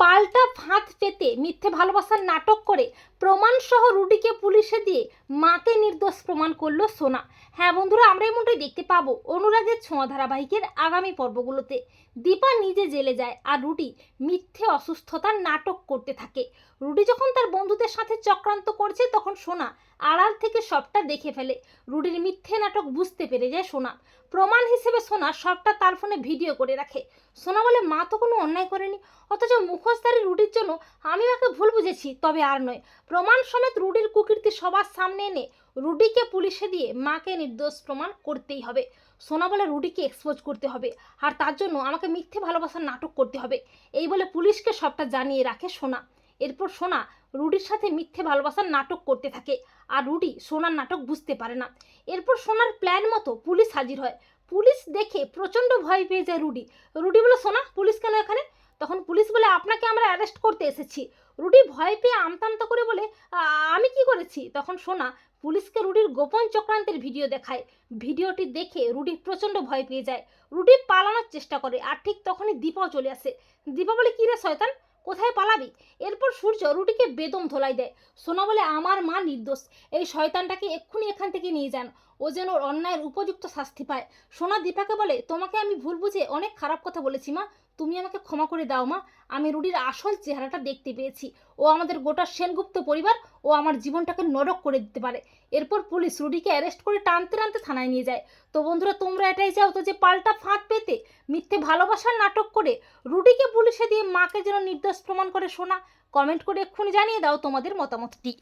পাল্টা ফাঁদ পেতে মিথ্যে ভালোবাসার নাটক করে প্রমাণসহ রুডিকে পুলিশে দিয়ে মাকে নির্দোষ প্রমাণ করল সোনা। হ্যাঁ বন্ধুরা, আমরা এমনটাই দেখতে পাবো অনুরাগের ছোঁয়া ধারাবাহিকের আগামী পর্বগুলোতে। দীপা নিজে জেলে যায় আর রুডি মিথ্যে অসুস্থতার নাটক করতে থাকে। রুডি যখন তার বন্ধুদের সাথে চক্রান্ত করছে, তখন সোনা আড়াল থেকে সবটা দেখে ফেলে। রুডির মিথ্যে নাটক বুঝতে পেরে যায় সোনা। প্রমাণ হিসেবে সোনা সবটা তার ফোনে ভিডিও করে রাখে। সোনা বলে, মা তো কোনো অন্যায় করেনি, অথচ মুখোশধারী রুডির জন্য আমি মাকে ভুল বুঝেছি, তবে আর নয়। প্রমাণ সমেত রুডির কুকীর্তি সবার সামনে এনে রুডিকে পুলিশে দিয়ে মাকে নির্দোষ প্রমাণ করতেই হবে। সোনা বলে রুডিকে এক্সপোজ করতে হবে আর তার জন্য আমাকে মিথ্যে ভালোবাসার নাটক করতে হবে। এই বলে পুলিশকে সবটা জানিয়ে রাখে সোনা। এরপর সোনা রুডির সাথে মিথ্যে ভালোবাসার নাটক করতে থাকে আর রুডি সোনার নাটক বুঝতে পারে না। এরপর সোনার প্ল্যান মতো পুলিশ হাজির হয়। পুলিশ দেখে প্রচণ্ড ভয় পেয়ে যায় রুডি রুডি বলে, সোনা, পুলিশ কেন এখানে? তখন পুলিশ বলে, আপনাকে আমরা অ্যারেস্ট করতে এসেছি। রুডি ভয় পেয়ে আমতামতা করে বলে আমি কি করেছি? তখন সোনা পুলিশকে রুডির গোপন চক্রান্তের ভিডিও দেখায়। ভিডিওটি দেখে রুডি প্রচণ্ড ভয় পেয়ে যায়। রুডি পালানোর চেষ্টা করে আর ঠিক তখনই দীপাও চলে আসে। দীপা বলে, কী রে শয়তান, কোথায় পালাবি? এরপর সূর্য রুটিকে বেদম ধোলাই দেয়। সোনা বলে, আমার মা নির্দোষ। এই শয়তানটাকে এক্ষুনি এখান থেকে নিয়ে যান। ও যেন ওর অন্যায়ের উপযুক্ত শাস্তি পায়। সোনা দীপাকে বলে, তোমাকে আমি ভুল বুঝে অনেক খারাপ কথা বলেছি মা। তুমি আমাকে ক্ষমা করে দাও মা। আমি রুডির আসল চেহারাটা দেখতে পেয়েছি। ও আমাদের গোটা সেনগুপ্ত পরিবার ও আমার জীবনটাকে নরক করে দিতে পারে। এরপর পুলিশ রুডিকে অ্যারেস্ট করে টানতে টানতে থানায় নিয়ে যায়। তো বন্ধুরা, তোমরা এটাই চাও তো যে পাল্টা ফাঁদ পেতে মিথ্যে ভালোবাসার নাটক করে রুডিকে পুলিশে দিয়ে মাকে যেন নির্দোষ প্রমাণ করে শোনা কমেন্ট করে এক্ষুনি জানিয়ে দাও তোমাদের মতামতটি।